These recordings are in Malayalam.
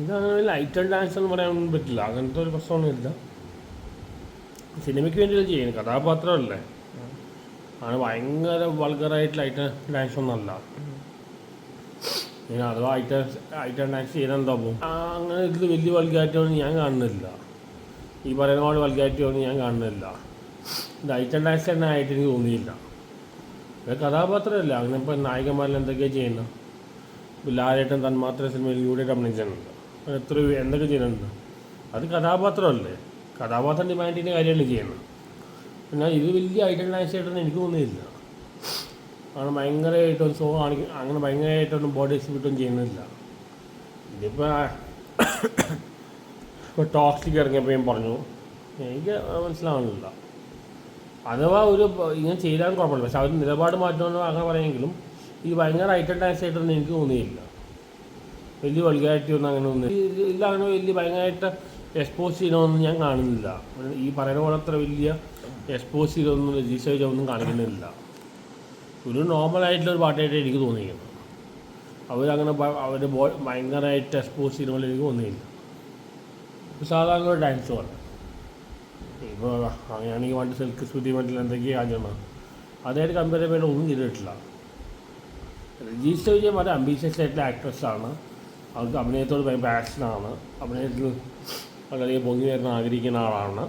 ഇതങ്ങനെ ലൈറ്റ് ആൻഡ് ഡാൻസ് എന്ന് പറയാൻ പറ്റില്ല. അങ്ങനത്തെ ഒരു പ്രശ്നമൊന്നുമില്ല. സിനിമയ്ക്ക് വേണ്ടി ചെയ്യുന്നത്. കഥാപാത്രമല്ലേ. ആണ് ഭയങ്കര വൾഗറായിട്ട് ലൈറ്റ് ഡാൻസ് ഒന്നല്ല ഞാൻ അഥവാ ഐറ്റം ഐറ്റം ഡാൻസ് ചെയ്താൽ എന്താ പോകും അങ്ങനെ ഇതിൽ വലിയ വൽഗാറ്റൊന്നും ഞാൻ കാണുന്നില്ല. ഈ പറയുന്ന പോലെ വൽഗാറ്റൊന്നും ഞാൻ കാണുന്നില്ല. ഇത് ഐറ്റം ഡാൻസ് തന്നെ ആയിട്ട് എനിക്ക് തോന്നിയില്ല. ഇത് കഥാപാത്രമല്ല. അങ്ങനെ ഇപ്പം നായകന്മാരിൽ എന്തൊക്കെയാണ് ചെയ്യുന്നത്? ലാലേട്ടൻ തന്മാത്ര സിനിമയിൽ യൂടെ അഭിനയിച്ചിട്ടുണ്ട്. എത്ര എന്തൊക്കെ ചെയ്യുന്നുണ്ട്? അത് കഥാപാത്രമല്ലേ? കഥാപാത്രം ഡിമാൻഡ് ചെയ്യുന്ന കാര്യമല്ല ചെയ്യുന്നത്? പിന്നെ ഇത് വലിയ ഐറ്റം ആയിട്ടൊന്നും എനിക്ക് തോന്നിയില്ല. അങ്ങനെ ഭയങ്കരമായിട്ടൊന്നും സോ കാണിക്കും അങ്ങനെ ഭയങ്കരമായിട്ടൊന്നും ബോഡി എക്സിബിറ്റൊന്നും ചെയ്യുന്നില്ല. ഇതിപ്പോൾ ഇപ്പോൾ ടോക്സിക് ഇറങ്ങിയപ്പോൾ ഞാൻ പറഞ്ഞു എനിക്ക് മനസ്സിലാവുന്നില്ല. അഥവാ ഒരു ഇങ്ങനെ ചെയ്താലും കുഴപ്പമില്ല. പക്ഷെ അവർ നിലപാട് മാറ്റണമെന്ന് അങ്ങനെ പറയുമെങ്കിലും ഈ ഭയങ്കര ഐറ്റം ഡാൻസ് ആയിട്ടൊന്നും എനിക്ക് തോന്നിയില്ല. വലിയ വൾഗാരിറ്റി ഒന്നും അങ്ങനെ ഒന്നും ഇതാണ് വലിയ ഭയങ്കരമായിട്ട് എക്സ്പോസ് ചെയ്യണമെന്ന് ഞാൻ കാണുന്നില്ല. ഈ പറയുന്ന പോലെ അത്ര വലിയ എക്സ്പോസ് ചെയ്തൊന്നും രജിസ്റ്റർ ചെയ്തൊന്നും കാണിക്കുന്നില്ല. ഒരു നോർമൽ ആയിട്ടുള്ള ഒരു പാട്ടായിട്ട് എനിക്ക് തോന്നിയിരുന്നു അവരങ്ങനെ അവർ ഭയങ്കരമായിട്ട് എക്സ്പോസ് ചെയ്യുന്ന പോലെ എനിക്ക് തോന്നിയില്ല. സാധാരണ ഒരു ഡാൻസ് പോലെ. ഇപ്പോൾ അങ്ങനെയാണെങ്കിൽ വണ്ടി സിൽക്ക് സ്മൃതി മറ്റിൽ എന്തൊക്കെയാണ് ആചരണം. അതായിട്ട് കമ്പയർ ചെയ്യുമ്പോൾ ഒന്നും ചെയ്തിട്ടില്ല. രജിസ്റ്റർ ചെയ്യാൻ വളരെ അംബീഷ്യസ് ആയിട്ടുള്ള ആക്ട്രസ്സാണ് അവർക്ക് അഭിനയത്തോട് ഭയങ്കര പാഷനാണ് അഭിനയത്തിൽ വളരെ പൊങ്ങി വരാൻ ആഗ്രഹിക്കുന്ന ആളാണ്.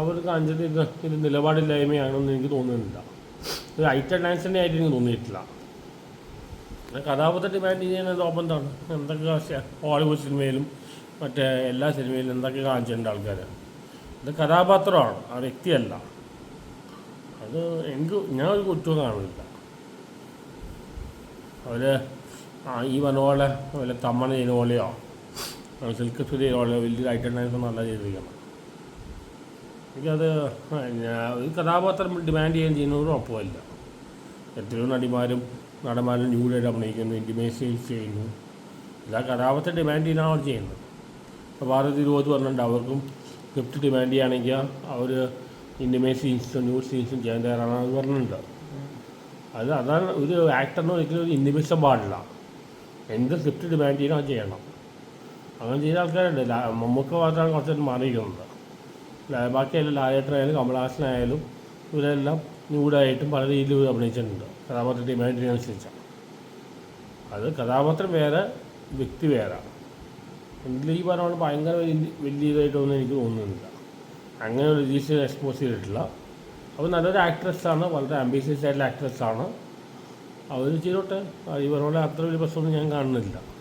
അവർക്ക് അഞ്ചിന് ഇത് നിലപാടില്ലായ്മയാണെന്ന് എനിക്ക് തോന്നുന്നില്ല. ഒരു ഐറ്റം ഡാൻസിന്റെ ആയിട്ട് എനിക്ക് തോന്നിയിട്ടില്ല. കഥാപാത്ര ഡിമാൻഡ് ചെയ്യുന്നത് ഓപ്പന്താണ് എന്തൊക്കെ ഹോളിവുഡ് സിനിമയിലും മറ്റേ എല്ലാ സിനിമയിലും എന്തൊക്കെ കാണിച്ചിട്ടുണ്ട് ആൾക്കാർ ഇത് കഥാപാത്രമാണ് ആ വ്യക്തിയല്ല. അത് എനിക്ക് ഞാൻ ഒരു കുറ്റവും കാണില്ല അവർ ഈ പറഞ്ഞ പോലെ വല്ല തമ്മണ ചെയ്ത പോലെയോ സിൽക്ക് സ്തുതി ചെയ്ത പോലെയോ വലിയൊരു ഡാൻസ് നല്ല ചെയ്തിരിക്കണം എനിക്കത് ഒരു കഥാപാത്രം ഡിമാൻഡ് ചെയ്യാൻ ചെയ്യുന്നതും ഒപ്പമില്ല. എത്രയോ നടിമാരും നടന്മാരും ന്യൂഡായിട്ട് അഭിനയിക്കുന്നു ഇന്റിമേറ്റ് ചെയ്യുന്നു. എല്ലാ കഥാപാത്രം ഡിമാൻഡ് ചെയ്യുന്നതാണ് അവർ ചെയ്യുന്നത്. ഇപ്പോൾ ഭാരത് ഇരുപത് പറഞ്ഞിട്ടുണ്ട് അവർക്കും സ്ക്രിപ്റ്റ് ഡിമാൻഡ് ചെയ്യുകയാണെങ്കിൽ അവർ ഇന്റിമേറ്റ് സീൻസും ന്യൂ സീൻസും ചെയ്യാൻ തയ്യാറാണെന്ന് പറഞ്ഞിട്ടുണ്ട്. അത് അതാണ് ഒരു ആക്ടറിന് ഒരിക്കലും ഒരു ഇൻഡിവിജ്വൽ പാടില്ല. എന്ത് സ്ക്രിപ്റ്റ് ഡിമാൻഡ് ചെയ്യണം അത് ചെയ്യണം. അങ്ങനെ ചെയ്ത ആൾക്കാരുണ്ട്. മമ്മൂക്ക മാത്രമാണ് കുറച്ചായിട്ട് മാറിയിരിക്കുന്നത്. ബാക്കിയെല്ലാം ലാലേട്ടനായാലും കമലഹാസനായാലും ഇവരെല്ലാം ന്യൂഡായിട്ടും പല രീതിയിൽ അഭിനയിച്ചിട്ടുണ്ട്. കഥാപാത്ര ഡിമാൻഡിനനുസരിച്ചാണ് അത് കഥാപാത്രം വേറെ വ്യക്തി വേറെ. എങ്കിലും ഈ പറഞ്ഞ ഭയങ്കര വലിയ വലിയ ഇതായിട്ടൊന്നും എനിക്ക് തോന്നുന്നില്ല. അങ്ങനെ ഒരു രീതിയിൽ എക്സ്പോസ് ചെയ്തിട്ടില്ല. അപ്പോൾ നല്ലൊരു ആക്ട്രസ്സാണ് വളരെ ആംബിഷ്യസ് ആയിട്ടുള്ള ആക്ട്രസ്സാണ് അവർ ചെയ്തോട്ടെ? ഇവരോട് അത്ര വലിയ പ്രശ്നമൊന്നും ഞാൻ കാണുന്നില്ല.